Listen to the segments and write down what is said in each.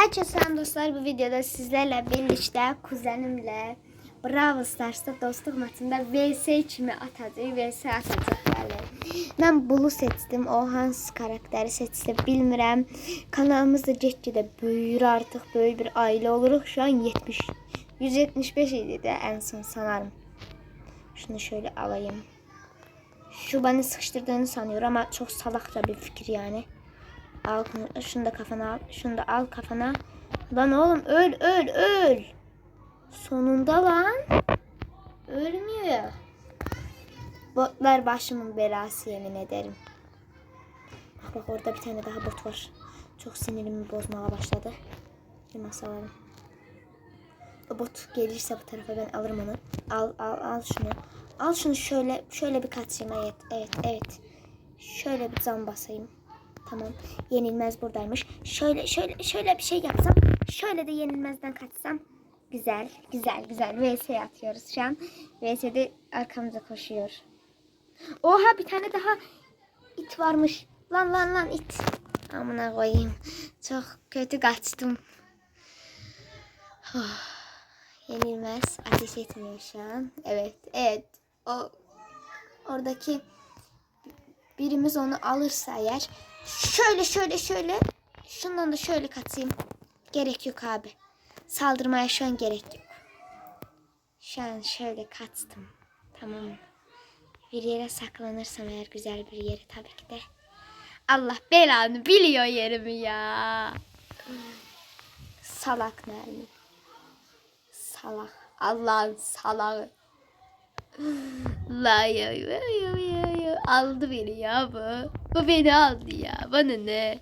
Herkese selam dostlar. Bu videoda sizlerle birlikte kuzenimle Brawl Stars'ta dostluk maçında VS kimi atacak, VS atacaklar. Ben Bulu seçtim. O hansı karakteri seçti bilmirəm. Kanalımız da büyür artık. Böyle bir aile oluruz. Şu an 70 175 idi de en son sanırım. Şunu şöyle alayım. Şu beni sıkıştırdığını sanıyor ama çok salakça bir fikir yani. Al şunu da kafana al. Şunu da al kafana. Lan oğlum öl öl öl. Sonunda lan. Ölmüyor. Botlar başımın belası yemin ederim. Bak bak orada bir tane daha bot var. Çok sinirimi bozmaya başladı. Masa alalım. O bot gelirse bu tarafa ben alırım onu. Al al al şunu. Al şunu şöyle şöyle bir kaçayım. Evet evet evet. Şöyle bir zam basayım. Tamam. Yenilmez buradaymış. Şöyle şöyle şöyle bir şey yapsam. Şöyle de yenilmezden kaçsam. Güzel, güzel, güzel. VS atıyoruz şu an. VS'de arkamıza koşuyor. Oha bir tane daha it varmış. Lan lan lan it. Amına koyayım. Çok kötü kaçtım. Oh, Yenilmez. Ateş etmiyor şu an. Evet, evet. O oradaki birimiz onu alırsa eğer şöyle şöyle şöyle şundan da şöyle kaçayım. Gerek yok abi. Saldırmaya şu an gerek yok. Şu an şöyle kaçtım. Tamam mı? Bir yere saklanırsam eğer güzel bir yere tabii ki de. Allah belanı biliyor yerimi ya. Salak Nermin. Salak. Allah'ın salağı. La ya ya ya ya. Aldı beni ya bu. Bu beni aldı ya. Bana ne?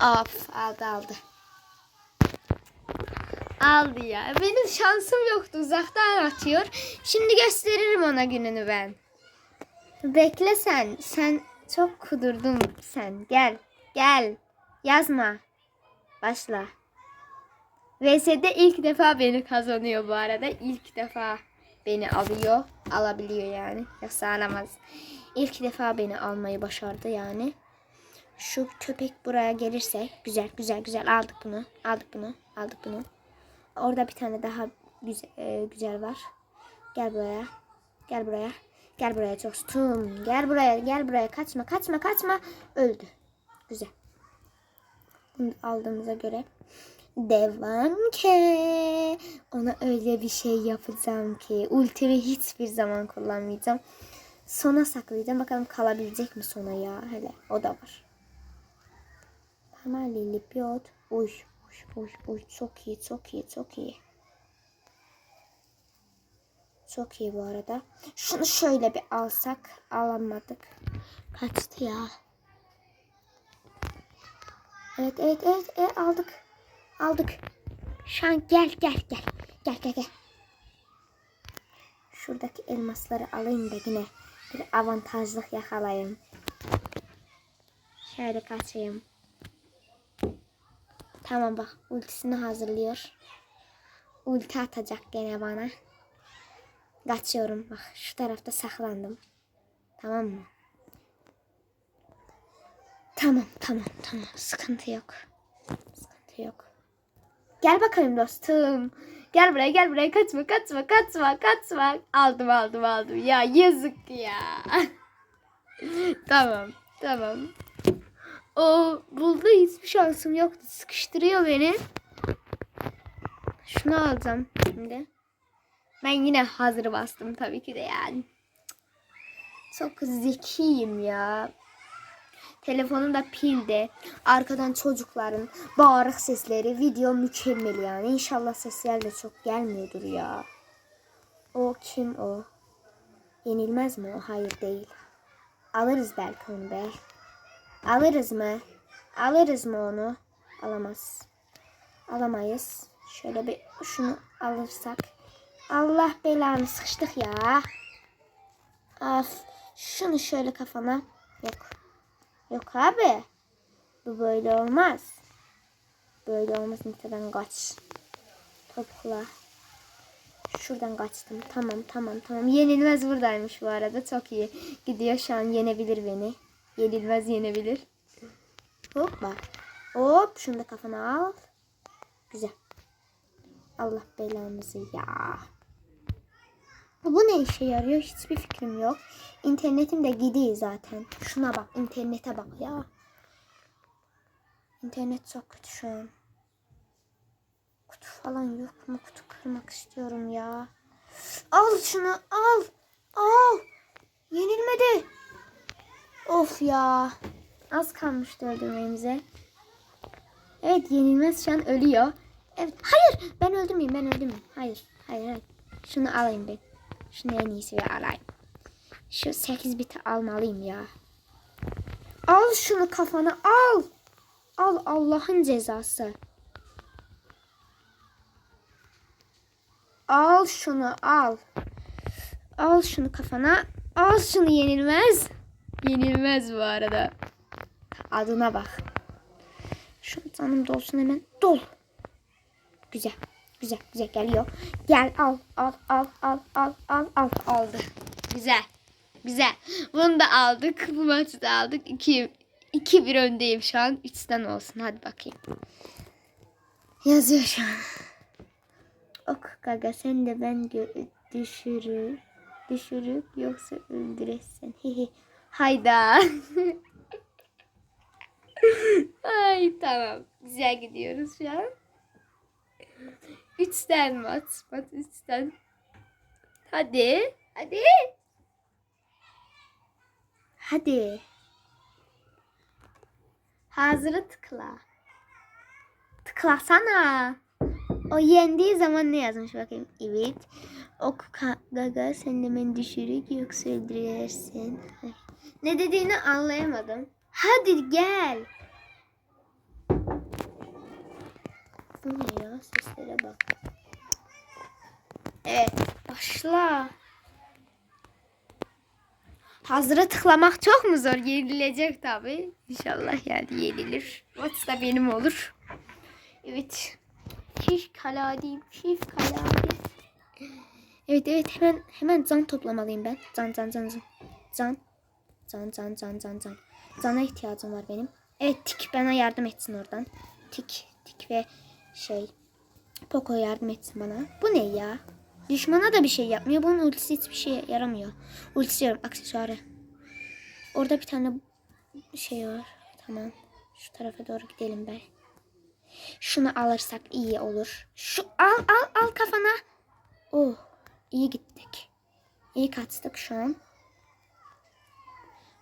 Of aldı aldı. Aldı ya. Benim şansım yoktu. Uzaktan atıyor. Şimdi gösteririm ona gününü ben. Bekle sen. Sen çok kudurdun sen. Gel. Gel. Yazma. Başla. VS'de ilk defa beni kazanıyor bu arada. İlk defa beni alıyor. Alabiliyor yani. Yoksa alamaz. İlk defa beni almayı başardı yani. Şu köpek buraya gelirse güzel güzel güzel aldık bunu. Aldık bunu. Aldık bunu. Orada bir tane daha güzel, e, güzel var. Gel buraya. Gel buraya. Gel buraya dostum. Gel buraya. Gel buraya. Kaçma kaçma kaçma. Öldü. Güzel. Bunu aldığımıza göre devam ki. Ona öyle bir şey yapacağım ki ultimi hiçbir zaman kullanmayacağım. Sona saklayacağım. Bakalım kalabilecek mi sona ya. Hele o da var. Hemen Lilliput. Uy, uy, uy, uy. Çok iyi, çok iyi, çok iyi. Çok iyi bu arada. Şunu şöyle bir alsak. Alamadık. Kaçtı ya. Evet, evet, evet, evet aldık. Aldık. Şu an gel, gel, gel. Gel, gel, gel. Şuradaki elmasları alayım da yine bir avantajlık yakalayayım. Şöyle kaçayım. Tamam bak ultisini hazırlıyor. Ulti atacak gene bana. Kaçıyorum bak şu tarafta saklandım. Tamam mı? Tamam tamam tamam sıkıntı yok. Sıkıntı yok. Gel bakayım dostum. Gel buraya gel buraya kaçma kaçma kaçma kaçma. Aldım aldım aldım. Ya yazık ya. tamam tamam. O buldu hiçbir şansım yoktu. Sıkıştırıyor beni. Şunu alacağım şimdi. Ben yine hazır bastım tabii ki de yani. Çok zekiyim ya. Telefonum da pilde. Arkadan çocukların bağırık sesleri. Video mükemmel yani. İnşallah sesler de çok gelmiyordur ya. O kim o? Yenilmez mi o? Hayır değil. Alırız belki onu be. Alırız mı? Alırız mı onu? Alamaz. Alamayız. Şöyle bir şunu alırsak. Allah belanı sıkıştık ya. Of. Şunu şöyle kafana. Yok. Yok abi. Bu böyle olmaz. Böyle olmaz. Niteden kaç. Topla. Şuradan kaçtım. Tamam tamam tamam. Yenilmez buradaymış bu arada. Çok iyi. Gidiyor şu an yenebilir beni. Yenilmez yenebilir. Hoppa. Hop şunu da kafana al. Güzel. Allah belanızı ya. Bu ne işe yarıyor hiçbir fikrim yok. İnternetim de gidiyor zaten. Şuna bak internete bak ya. İnternet çok kötü şu an. Kutu falan yok mu? Kutu kırmak istiyorum ya. Al şunu al. Al. Yenilmedi. Of ya. Az kalmıştı öldürmemize. Evet yenilmez şu an ölüyor. Evet. Hayır. Ben öldürmeyeyim. Ben öldürmeyeyim. Hayır. Hayır. hayır. Şunu alayım ben. Şunu en iyisi bir alayım. Şu 8 biti almalıyım ya. Al şunu kafana al. Al Allah'ın cezası. Al şunu al. Al şunu kafana. Al şunu yenilmez. Yenilmez bu arada. Adına bak. Şu canım dolsun hemen. Dol. Güzel. Güzel güzel geliyor. Gel al al al al al al al aldı. Güzel. Güzel. Bunu da aldık. Bu maçı da aldık. 2 2 bir öndeyim şu an. 3'ten olsun. Hadi bakayım. Yazıyor şu an. Ok gaga sen de ben düşürür. Düşürüp yoksa öldüresen. Hihi. Hayda. Ay tamam. Güzel gidiyoruz şu an. Üçten mat. Mat üçten. Hadi. Hadi. Hadi. Hazırı tıkla. Tıklasana. O yendiği zaman ne yazmış bakayım. Evet. Ok gaga sen de beni düşürük yoksa öldürürsen. Ay. Ne dediğini anlayamadım. Hadi gel. Bu ne ya? Seslere bak. Evet. Başla. Hazıra tıklamak çok mu zor? Yenilecek tabi. İnşallah yani yenilir. What's da benim olur. Evet. Şiş kaladiyim. Şiş kaladiyim. Evet evet hemen hemen can toplamalıyım ben. Can can can can. Can. Can can can can can. Cana ihtiyacım var benim. Evet Tik bana yardım etsin oradan. Tik Tik ve şey Poco yardım etsin bana. Bu ne ya? Düşmana da bir şey yapmıyor. Bunun ultisi hiçbir şey yaramıyor. Ultisi aksesuarı. Orada bir tane şey var. Tamam. Şu tarafa doğru gidelim be. Şunu alırsak iyi olur. Şu al al al kafana. Oh iyi gittik. İyi kaçtık şu an.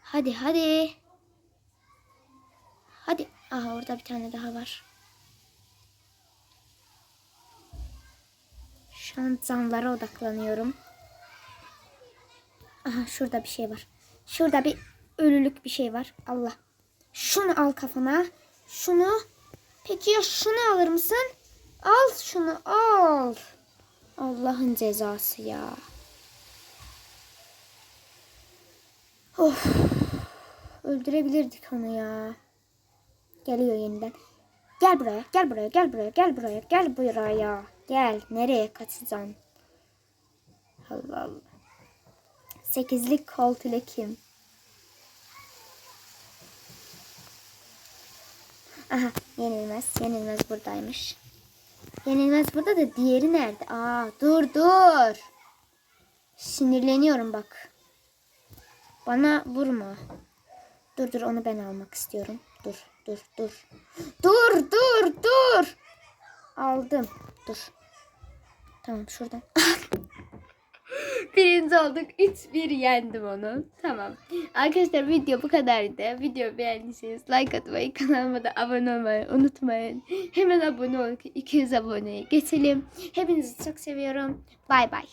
Hadi hadi. Hadi. Aha orada bir tane daha var. Şu an canlara odaklanıyorum. Aha şurada bir şey var. Şurada bir ölülük bir şey var. Allah. Şunu al kafana. Şunu. Peki ya şunu alır mısın? Al şunu al. Allah'ın cezası ya. Of. Öldürebilirdik onu ya. Geliyor yeniden. Gel buraya, gel buraya, gel buraya, gel buraya, gel buraya. Gel. Nereye kaçacaksın? Allah Allah. Sekizlik kolt ile kim? Aha, yenilmez. Yenilmez buradaymış. Yenilmez burada da diğeri nerede? Aa, dur dur. Sinirleniyorum bak. Bana vurma. Dur dur onu ben almak istiyorum. Dur dur dur. Dur dur dur. Aldım. Dur. Tamam şuradan. Birinci olduk. 3-1 yendim onu. Tamam. Arkadaşlar video bu kadardı. Video beğendiyseniz like atmayı, kanalıma da abone olmayı unutmayın. Hemen abone olun ki 200 aboneye geçelim. Hepinizi çok seviyorum. Bay bay.